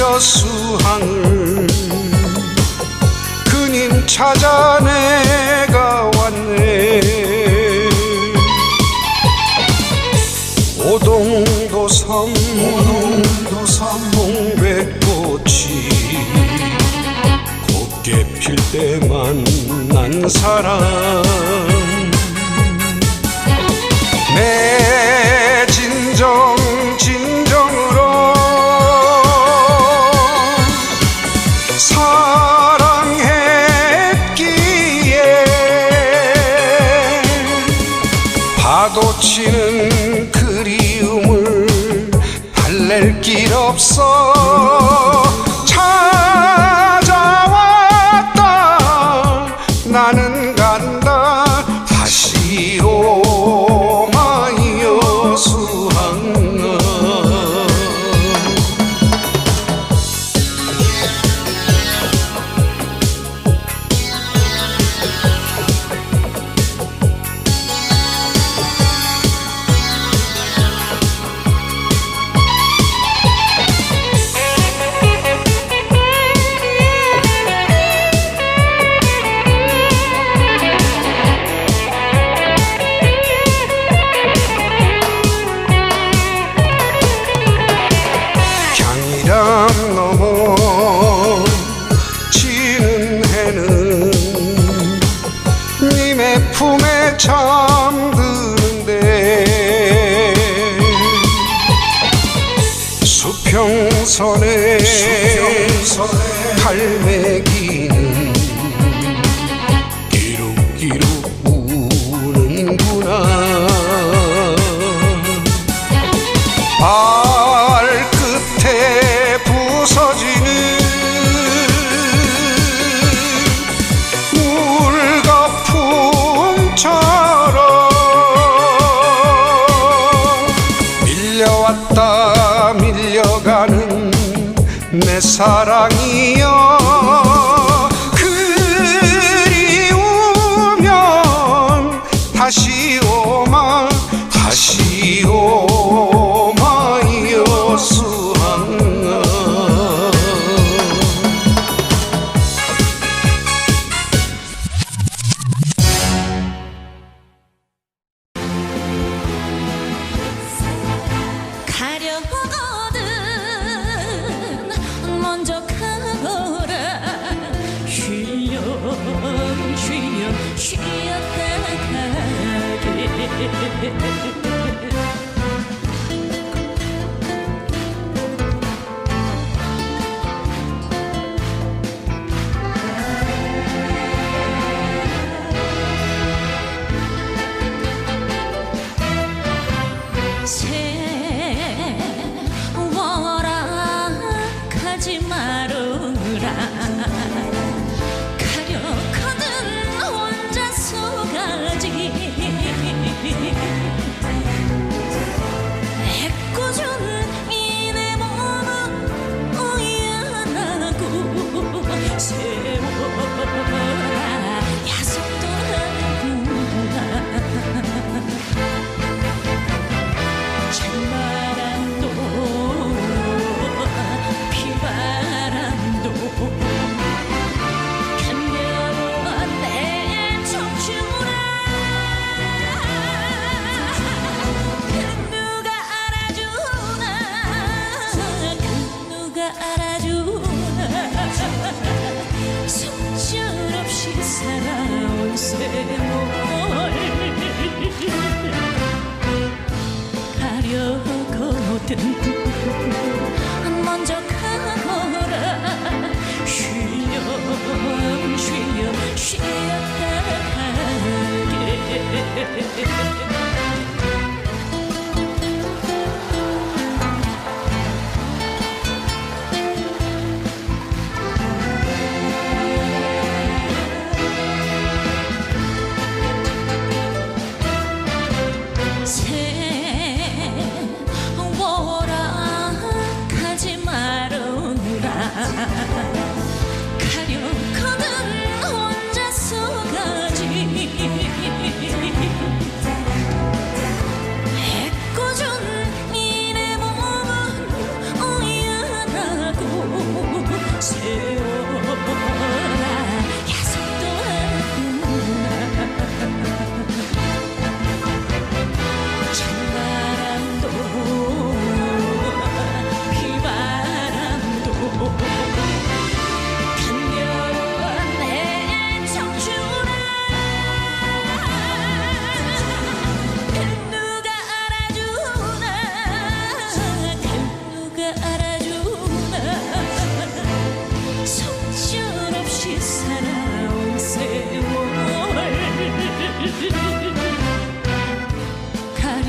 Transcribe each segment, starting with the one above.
여수항을 그님 찾아 내가 왔네. 오동도 섬 오동도 섬 홍백꽃이 곱게 필 때 만난 사람 내 파도치는 그리움을 달랠 길 없어. 품에 잠드는데 수평선에, 수평선에 갈매기 밀려왔다 밀려가는 내 사랑이여. 그리우면 다시 오마 다시 오마 she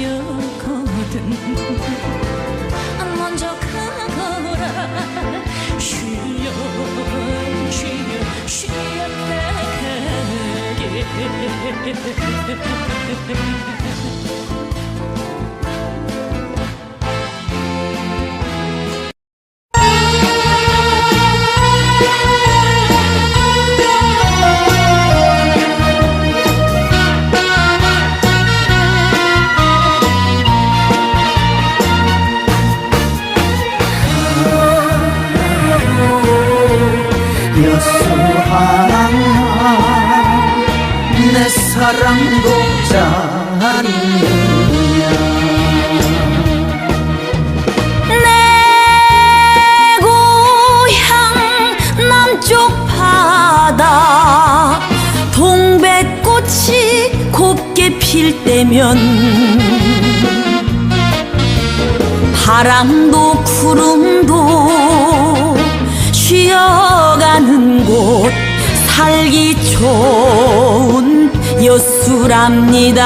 가려거든 먼저 가거라. 쉬어 쉬어 쉬었다 가게. 여수하나 내내 고향 남쪽 바다. 동백꽃이 곱게 필 때면 바람도 구름도 쉬어가는 곳 살기 좋은 여수랍니다.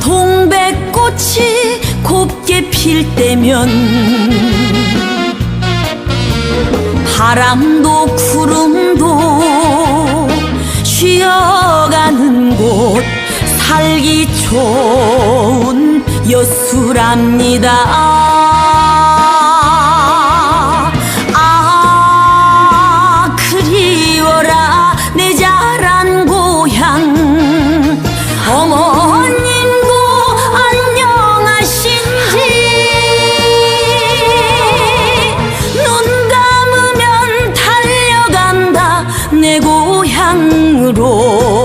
동백꽃이 곱게 필 때면 바람도 구름도 쉬어가는 곳 살기 좋은 요술합니다. 아, 아 그리워라 내 자란 고향. 어머님도 안녕하신지. 눈 감으면 달려간다 내 고향으로.